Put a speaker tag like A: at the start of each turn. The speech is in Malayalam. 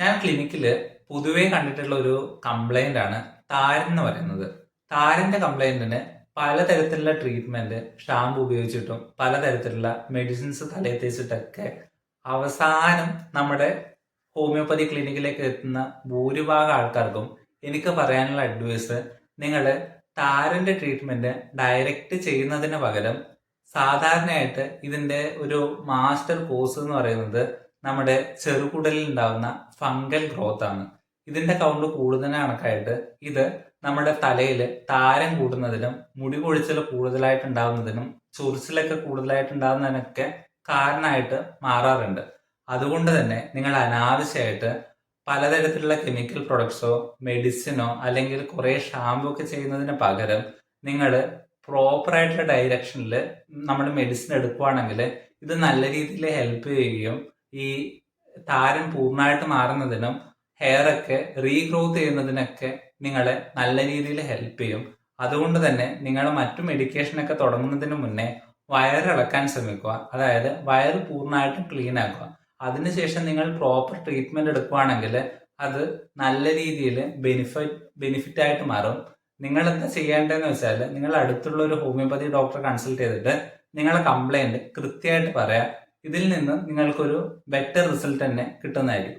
A: ഞാൻ ക്ലിനിക്കിൽ പൊതുവേ കണ്ടിട്ടുള്ള ഒരു കംപ്ലൈന്റ് ആണ് താരൻ എന്ന് പറയുന്നത്. താരന്റെ കംപ്ലൈന്റിന് പലതരത്തിലുള്ള ട്രീറ്റ്മെന്റ് ഷാമ്പു ഉപയോഗിച്ചിട്ടും പലതരത്തിലുള്ള മെഡിസിൻസ് തലയിൽ തേച്ചിട്ടൊക്കെ അവസാനം നമ്മുടെ ഹോമിയോപ്പതി ക്ലിനിക്കിലേക്ക് എത്തുന്ന ഭൂരിഭാഗം ആൾക്കാർക്കും എനിക്ക് പറയാനുള്ള അഡ്വൈസ് നിങ്ങൾ താരന്റെ ട്രീറ്റ്മെന്റ് ഡയറക്റ്റ് ചെയ്യുന്നതിന് പകരം സാധാരണയായിട്ട് ഇതിന്റെ ഒരു മാസ്റ്റർ കോഴ്സ് എന്ന് പറയുന്നത് നമ്മുടെ ചെറുകുടലിൽ ഉണ്ടാകുന്ന ഫംഗൽ ഗ്രോത്ത് ആണ്. ഇതിന്റെ കൗണ്ട് കൂടുന്നതിന് കണക്കായിട്ട് ഇത് നമ്മുടെ തലയിൽ താരം കൂടുന്നതിനും മുടി കൊഴിച്ചിൽ കൂടുതലായിട്ട് ഉണ്ടാകുന്നതിനും ചൊറിച്ചിലൊക്കെ കൂടുതലായിട്ട് ഉണ്ടാകുന്നതിനൊക്കെ കാരണമായിട്ട് മാറാറുണ്ട്. അതുകൊണ്ട് തന്നെ നിങ്ങൾ അനാവശ്യമായിട്ട് പലതരത്തിലുള്ള കെമിക്കൽ പ്രൊഡക്ട്സോ മെഡിസിനോ അല്ലെങ്കിൽ കുറേ ഷാമ്പു ഒക്കെ ചെയ്യുന്നതിന് പകരം നിങ്ങൾ പ്രോപ്പറായിട്ടുള്ള ഡയറക്ഷനിൽ നമ്മൾ മെഡിസിൻ എടുക്കുവാണെങ്കിൽ ഇത് നല്ല രീതിയിൽ ഹെൽപ്പ് ചെയ്യുകയും ഈ താരം പൂർണമായിട്ട് മാറുന്നതിനും ഹെയർ ഒക്കെ റീഗ്രോത്ത് ചെയ്യുന്നതിനൊക്കെ നിങ്ങളെ നല്ല രീതിയിൽ ഹെൽപ്പ് ചെയ്യും. അതുകൊണ്ട് തന്നെ നിങ്ങൾ മറ്റു മെഡിക്കേഷനൊക്കെ തുടങ്ങുന്നതിന് മുന്നേ വയറിളക്കാൻ ശ്രമിക്കുക. അതായത് വയർ പൂർണമായിട്ടും ക്ലീൻ ആക്കുക. അതിനുശേഷം നിങ്ങൾ പ്രോപ്പർ ട്രീറ്റ്മെന്റ് എടുക്കുകയാണെങ്കിൽ അത് നല്ല രീതിയിൽ ബെനിഫിറ്റ് ബെനിഫിറ്റ് ആയിട്ട് മാറും. നിങ്ങൾ എന്താ ചെയ്യേണ്ടതെന്ന് വെച്ചാൽ നിങ്ങൾ അടുത്തുള്ള ഒരു ഹോമിയോപ്പതി ഡോക്ടറെ കൺസൾട്ട് ചെയ്തിട്ട് നിങ്ങളെ കംപ്ലൈന്റ് കൃത്യമായിട്ട് പറയാം. ഇതിൽ നിന്ന് നിങ്ങൾക്കൊരു ബെറ്റർ റിസൾട്ട് തന്നെ കിട്ടുന്നതായിരിക്കും.